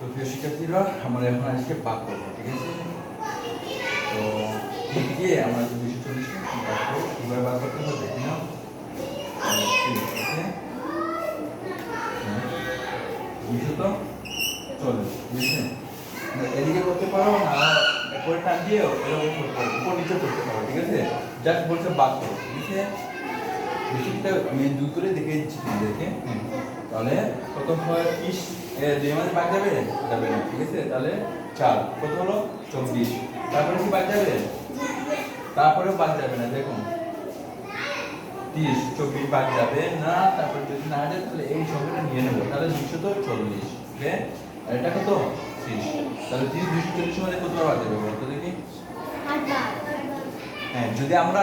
তো প্রিয় শিক্ষার্থীরা, আমরা এখন আজকে বাক করব ঠিক আছে? তো দিয়ে আমরা দুশো চল্লিশে বাক করব কীভাবে বাক করতে হবে, দেখি নাও। দুশো তো চল্লিশ বুঝছেন এদিকে করতে পারো, না করে টান দিয়েও এরকম করতে পারো, উপর নিচে করতে পারো, ঠিক আছে? জাস্ট বলছে বাক করো ঠিক আছে বেশিটা আমি দুই করে দেখে দিচ্ছি তাহলে কত হয় ত্রিশ দুই মাসে বাদ যাবে? যাবে না, ঠিক আছে? তাহলে চার। কত হলো? চব্বিশ। তারপরে কি বাদ যাবে? তারপরেও বাদ যাবে না, দেখুন। তিরিশ, চব্বিশ বাদ যাবে না, তারপরে যদি না যায়, তাহলে এই সংখ্যাটা নিয়ে নেব। তাহলে দুশো তো চল্লিশ ওকে এটা কত? ত্রিশ। তাহলে তিরিশ দুশো চল্লিশের মধ্যে কত বাদ যাবে বলতো দেখি? যদি আমরা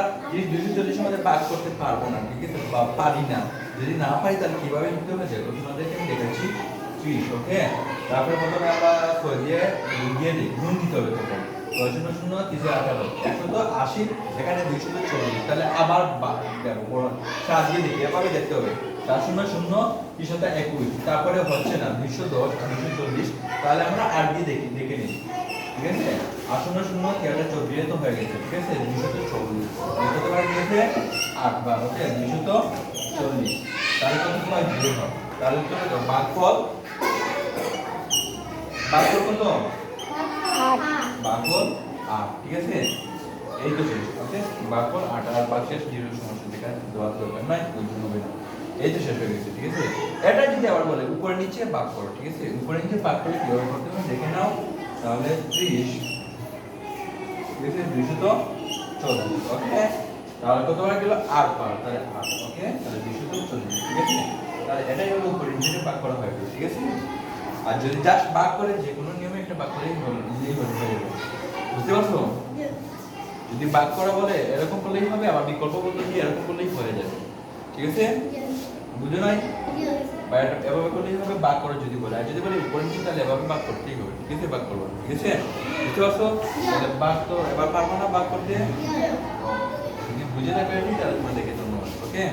দুশো চল্লিশের মধ্যে ভাগ করতে পারব না, ঠিক আছে? বা পারি না, যদি না পারি তাহলে কীভাবে নিতে হবে দেখো তোমাদেরকে আমি দেখাচ্ছি। ত্রিশ ওকে? তারপরে প্রথমে আমরা দিয়ে দিয়ে দিই গুণ দিতে হবে তখন শূন্য শূন্য, তিরিশে আঠারো একশো তো আশি, এখানে দুইশো তো চল্লিশ। তাহলে আবার বড় দেখি, এভাবে দেখতে হবে। চার শূন্য শূন্য তিনশত একুশ। তারপরে হচ্ছে না, দুইশো দশ আর দুইশো চল্লিশ। তাহলে আমরা আট দিয়ে দেখি, দেখে নিই। ঠিক আছে? শূন্য শূন্য তেরোটা চব্বিশ তো হয়ে গেছে ঠিক আছে? দুইশো তো চল্লিশ দুইশো তো গেছে আট বার ওকে? দুইশো তো চল্লিশ। তাহলে কত হয় জিরো হয়? তাহলে তো কত বাঘফল বাঘফল কত? বাঘফল আট ঠিক আছে? এই তো শেষ ওকে? বাঘফল আট আর বাঘ শেষ জিরো সমস্যা যেটা দেওয়ার দরকার নাই ওই জন্য হবে না। এই তো শেষ হয়ে গেছে ঠিক আছে? এটা যদি আবার বলে উপরে নিচে বাঘ করো ঠিক আছে? উপরে নিচে বাঘ করে কীভাবে করতে হবে? দেখে নাও। তাহলে ত্রিশ। ঠিক আছে দুইশো তো চল্লিশ ওকে তাহলে কত বার গেল? আট বার তাহলে আট ওকে তাহলে দুইশো তো চল্লিশ ঠিক আছে? তাহলে এটাই হলো উপরে নিচে বাঘ করা হয় ঠিক আছে? আর যদি জাস্ট বাঘ করে যে কোনো নিয়মে একটা বাঘ করেই হলো নিজেই হয়ে যাবে বুঝতে পারছ? যদি বাঘ করা বলে এরকম করলেই হবে আবার বিকল্প পদ্ধতি এরকম করলেই হয়ে যাবে ঠিক আছে? বুঝো নাই? বা এভাবে করলেই হবে বাঘ করে যদি বলে আর যদি বলে উপরে নিচে তাহলে এভাবে বাঘ করতেই হবে ঠিক আছে? বাঘ করব ঠিক আছে? বুঝতে পারছ? বাঘ তো, এবার পারব না বাক করতে? বুঝে না পেরেছি তাহলে তোমাদেরকে ধন্যবাদ ওকে